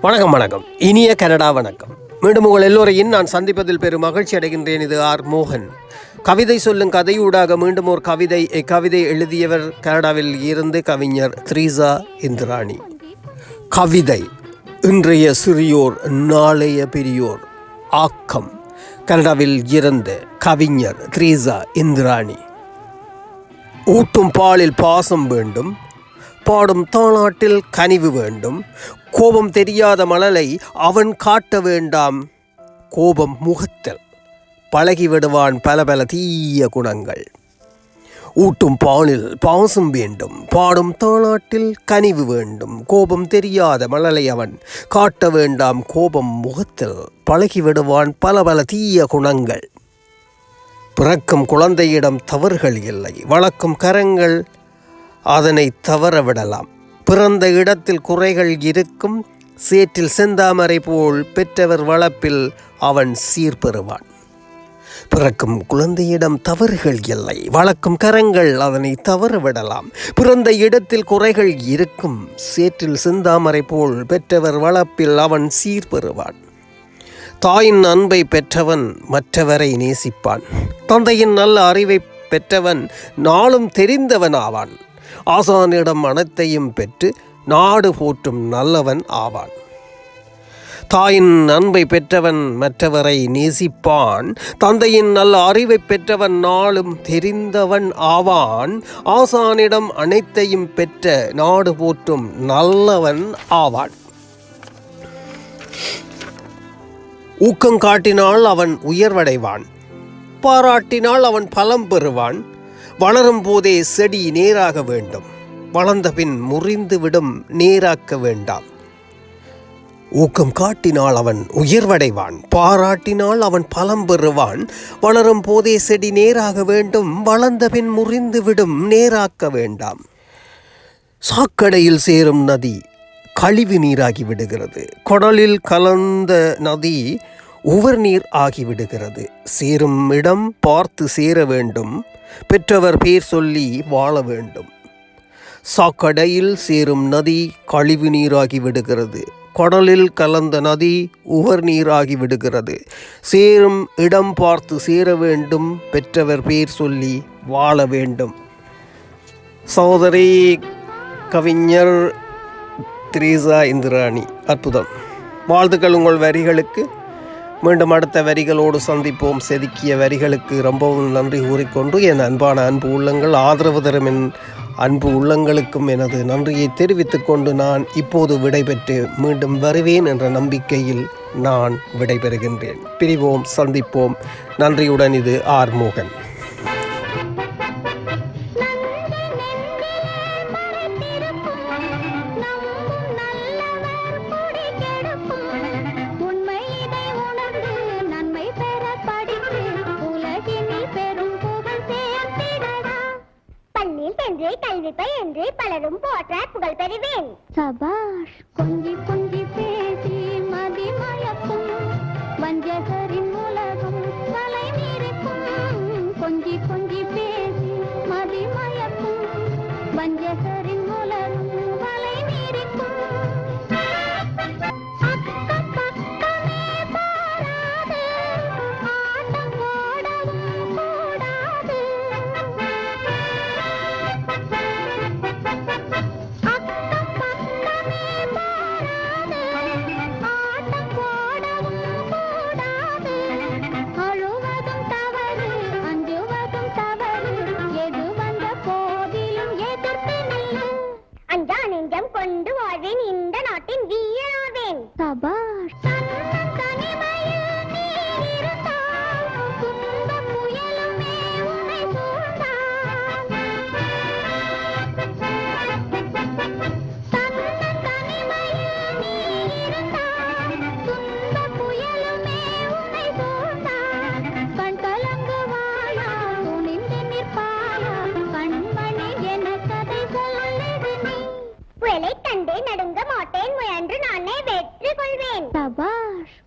வணக்கம் வணக்கம். இனிய கனடா வணக்கம். மீண்டும் உங்கள் எல்லோரையும் நான் சந்திப்பதில் பெரும் மகிழ்ச்சி அடைகின்றேன். இது ஆர். மோகன். கவிதை சொல்லும் கதையூடாக மீண்டும் ஒரு கவிதை இக்கவிதை எழுதியவர் கனடாவில் இருந்து கவிஞர் த்ரீசா இந்திராணி. கவிதை. இன்றைய சிறியோர் நாளைய பெரியோர். ஆக்கம். கனடாவில் இறந்த கவிஞர் த்ரீசா இந்திராணி. ஊட்டும் பாலில் பாசம் வேண்டும். பாடும் தாளாட்டில் கனிவு வேண்டும். கோபம் தெரியாத மணலை அவன் காட்ட வேண்டாம். கோபம் முகத்தில். பழகிவிடுவான் பல பல தீய குணங்கள். ஊட்டும் பாலில் பாசம் வேண்டும். பாடும் தாளாட்டில் கனிவு வேண்டும். கோபம் தெரியாத மழலை அவன். காட்ட வேண்டாம் கோபம் முகத்தில். பழகிவிடுவான் பல பல தீய குணங்கள். பிறக்கும் குழந்தையிடம் தவறுகள் இல்லை. வளர்க்கும் கரங்கள் அதனை தவறவிடலாம் பிறந்த இடத்தில் குறைகள் இருக்கும். சேற்றில் செந்தாமரை போல் பெற்றவர் வளர்ப்பில் அவன் சீர்பெறுவான். பிறக்கும் குழந்தையிடம் தவறுகள் இல்லை. வளர்க்கும் கரங்கள் அதனை தவற விடலாம். பிறந்த இடத்தில் குறைகள் இருக்கும். சேற்றில் சிந்தாமரை போல் பெற்றவர் வளர்ப்பில் அவன் சீர்பெறுவான் தாயின் அன்பை பெற்றவன் மற்றவரை நேசிப்பான். தந்தையின் நல்ல அறிவை பெற்றவன் நாளும் தெரிந்தவன் ஆவான் ஆசானிடம் அனைத்தையும் பெற்று நாடு போற்றும் நல்லவன் ஆவான். தாயின் அன்பை பெற்றவன் மற்றவரை நேசிப்பான். தந்தையின் நல்ல அறிவை பெற்றவன் நாளும் தெரிந்தவன் ஆவான். ஆசானிடம் அனைத்தையும் பெற்ற நாடு போற்றும் நல்லவன் ஆவான். ஊக்கம் காட்டினால் அவன் உயர்வடைவான். பாராட்டினால் அவன் பலம் பெறுவான். வளரும் போதே செடி நேராக வேண்டும். வளர்ந்த பின் நேராக்க வேண்டாம். ஊக்கம் காட்டினால் அவன் உயர்வடைவான் பாராட்டினால் அவன் பலம் பெறுவான். வளரும் போதே செடி நேராக வேண்டும் வளர்ந்த பின் முறிந்துவிடும் நேராக்க வேண்டாம். சாக்கடையில் சேரும் நதி கழிவு நீராகி விடுகிறது. குடலில் கலந்த நதி உவர் நீர் ஆகிவிடுகிறது சேரும் இடம் பார்த்து சேர வேண்டும் பெற்றவர் பேர் சொல்லி வாழ வேண்டும். சாக்கடையில் சேரும் நதி கழிவு நீராகி விடுகிறது. கடலில் கலந்த நதி உவர் நீராகி விடுகிறது. சேரும் இடம் பார்த்து சேர வேண்டும் பெற்றவர் பேர் சொல்லி வாழ வேண்டும். சகோதரி கவிஞர் திரேசா இந்திராணி அற்புதம். வாழ்த்துக்கள் உங்கள் வரிகளுக்கு. மீண்டும் அடுத்த வரிகளோடு சந்திப்போம். செதுக்கிய வரிகளுக்கு ரொம்பவும் நன்றி கூறிக்கொண்டு என் அன்பான அன்பு உள்ளங்கள். ஆதரவு தரும் என் அன்பு உள்ளங்களுக்கும் எனது நன்றியை தெரிவித்துக் கொண்டு நான் இப்போது விடைபெற்று மீண்டும் வருவேன் என்ற நம்பிக்கையில் நான் விடைபெறுகின்றேன். பிரிவோம் சந்திப்போம். நன்றியுடன் இது ஆர் மோகன். பள்ளியில் சென்று கல்வி பயின்று பலரும் போற்ற புகழ் பெறுவேன். சபாஷ் கொஞ்சி கொஞ்சி பேசி மதிமயக்கும் வஞ்சகரின் உலகம் தலை நீருக்கும். கொஞ்சி கொஞ்சி பேசி மதிமயக்கும் வஞ்சகரின் நெஞ்சம் கொண்டு வாழ்வேன். இந்த நாட்டின் வீரனாவேன் சபா.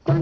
Go